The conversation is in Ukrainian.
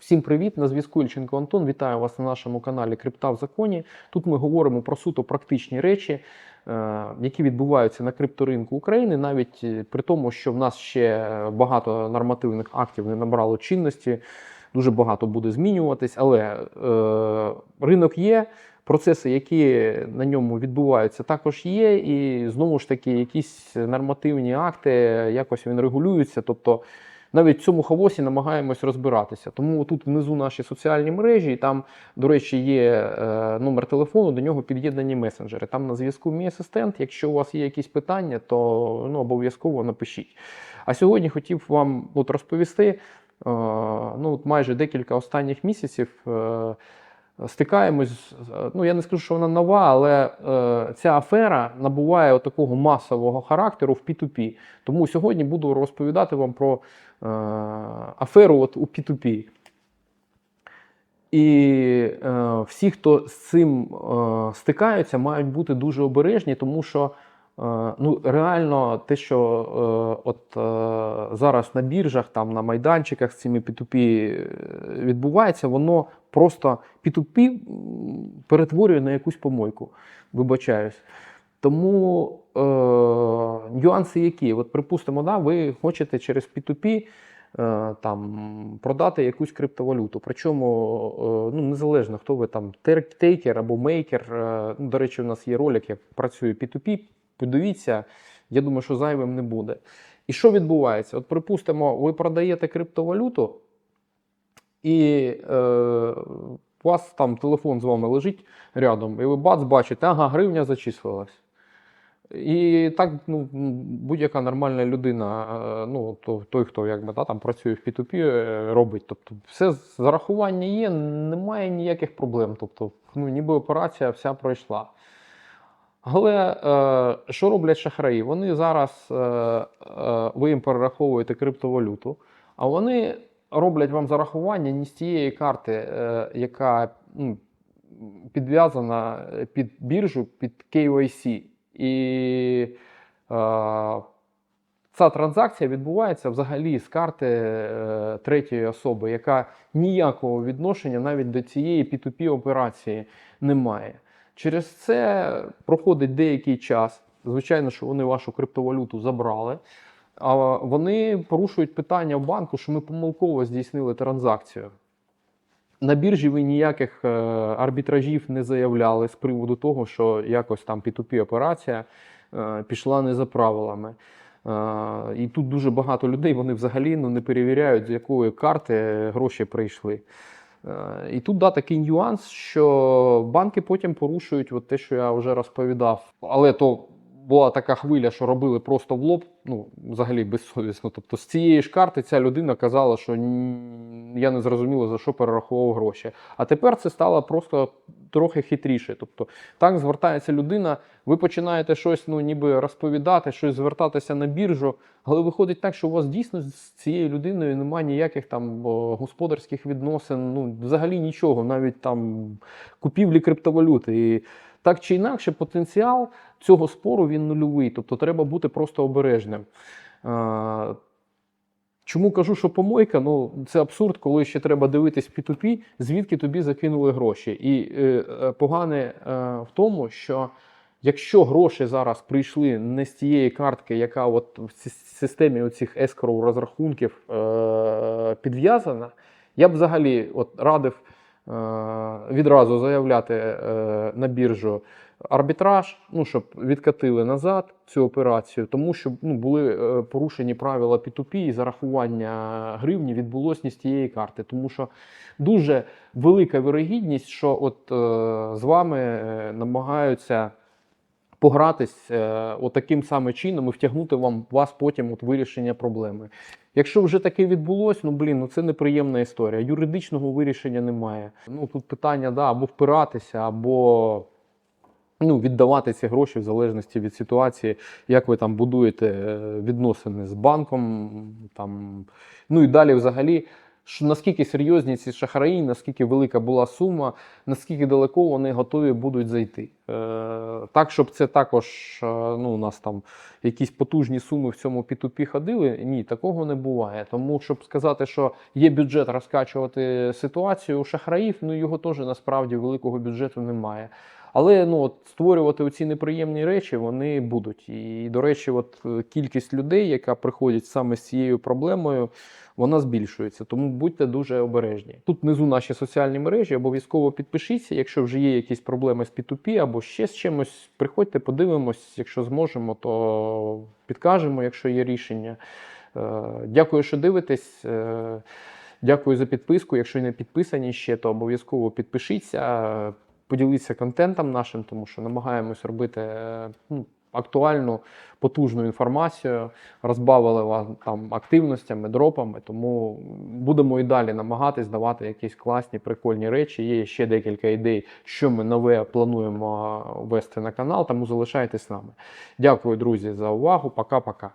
Всім привіт! На зв'язку Ільченко Антон. Вітаю вас на нашому каналі Крипта в законі. Тут ми говоримо про суто практичні речі, е, які відбуваються на крипторинку України, навіть е, при тому, що в нас ще багато нормативних актів не набрало чинності, дуже багато буде змінюватись, але е, ринок є. Процеси, які на ньому відбуваються, також є, і знову ж таки, якісь нормативні акти якось він регулюється. Тобто навіть в цьому хаосі намагаємось розбиратися. Тому тут внизу наші соціальні мережі, і там, до речі, є е, номер телефону, до нього під'єднані месенджери. Там на зв'язку мій асистент. Якщо у вас є якісь питання, то ну, обов'язково напишіть. А сьогодні хотів вам от розповісти. е, Ну, от майже декілька останніх місяців е, стикаємось. Ну я не скажу, що вона нова, але е, ця афера набуває такого масового характеру в P2P. Тому сьогодні буду розповідати вам про е, аферу от у P2P. І е, всі, хто з цим е, стикаються, мають бути дуже обережні, тому що ну, реально те, що е, от, е, зараз на біржах, там, на майданчиках з цими P2P е, відбувається, воно просто P2P перетворює на якусь помойку. Вибачаюсь. Тому е, нюанси які? От, припустимо, да, ви хочете через P2P е, там, продати якусь криптовалюту. Причому е, ну, незалежно, хто ви там тейкер або мейкер. Е, ну, до речі, у нас є ролик, як працює P2P. Подивіться, я думаю, що зайвим не буде. І що відбувається? От, припустимо, ви продаєте криптовалюту, і е, у вас там телефон з вами лежить рядом, і ви бац, бачите, ага, гривня зачислилась. І так ну, будь-яка нормальна людина, е, ну, то, той, хто якби, да, там працює в P2P, е, робить. Тобто, все зарахування є, немає ніяких проблем. Тобто, ну, ніби операція вся пройшла. Але е, що роблять шахраї? Вони зараз, е, е, ви їм перераховуєте криптовалюту, а вони роблять вам зарахування не з тієї карти, е, яка ну, підв'язана під біржу, під KYC. І е, ця транзакція відбувається взагалі з карти е, третьої особи, яка ніякого відношення навіть до цієї P2P операції не має. Через це проходить деякий час. Звичайно, що вони вашу криптовалюту забрали. А вони порушують питання в банку, що ми помилково здійснили транзакцію. На біржі ви ніяких е, арбітражів не заявляли з приводу того, що якось там P2P операція е, пішла не за правилами. Е, і тут дуже багато людей вони взагалі ну, не перевіряють, з якої карти гроші прийшли. Е, І тут да, такий нюанс, що банки потім порушують от те, що я вже розповідав. Але то була така хвиля, що робили просто в лоб, ну, взагалі безсовісно. Тобто з цієї ж карти ця людина казала, що я не зрозуміла, за що перераховував гроші. А тепер це стало просто трохи хитріше. Тобто так звертається людина, ви починаєте щось ну, ніби розповідати, щось звертатися на біржу, але виходить так, що у вас дійсно з цією людиною немає ніяких там господарських відносин, ну взагалі нічого, навіть там купівлі криптовалюти. І так чи інакше, потенціал цього спору він нульовий. Тобто треба бути просто обережним. Чому кажу, що помойка? Ну це абсурд, коли ще треба дивитись P2P, звідки тобі закинули гроші. І е, е, погане е, в тому, що якщо гроші зараз прийшли не з тієї картки, яка от в системі оцих escrow розрахунків е, підв'язана, я б взагалі от радив відразу заявляти е, на біржу арбітраж, ну, щоб відкатили назад цю операцію, тому що ну, були е, порушені правила P2P і зарахування гривні відбулось не з тієї карти. Тому що дуже велика вирогідність, що от е, з вами е, намагаються погратись е, отаким саме чином і втягнути вам вас потім от вирішення проблеми. Якщо вже таке відбулось, ну блін, ну це неприємна історія. Юридичного вирішення немає. Ну тут питання да, або впиратися, або ну, віддавати ці гроші в залежності від ситуації, як ви там будуєте е, відносини з банком. Там. Ну і далі взагалі наскільки серйозні ці шахраї, наскільки велика була сума, наскільки далеко вони готові будуть зайти. Е, так, щоб це також е, ну, у нас там якісь потужні суми в цьому P2P ходили. Ні, такого не буває. Тому щоб сказати, що є бюджет розкачувати ситуацію у шахраїв, ну його теж насправді великого бюджету немає. Але ну от створювати оці неприємні речі вони будуть. І, до речі, от е, кількість людей, яка приходять саме з цією проблемою, вона збільшується. Тому будьте дуже обережні. Тут внизу наші соціальні мережі, обов'язково підпишіться. Якщо вже є якісь проблеми з P2P або ще з чимось, приходьте, подивимось. Якщо зможемо, то підкажемо, якщо є рішення. Е, Дякую, що дивитесь. Е, Дякую за підписку. Якщо не підписані ще, то обов'язково підпишіться, поділіться контентом нашим, тому що намагаємось робити е, ну, актуальну, потужну інформацію, розбавили вас там активностями, дропами. Тому будемо і далі намагатись давати якісь класні, прикольні речі. Є ще декілька ідей, що ми нове плануємо ввести на канал, тому залишайтесь з нами. Дякую, друзі, за увагу. Пока-пока.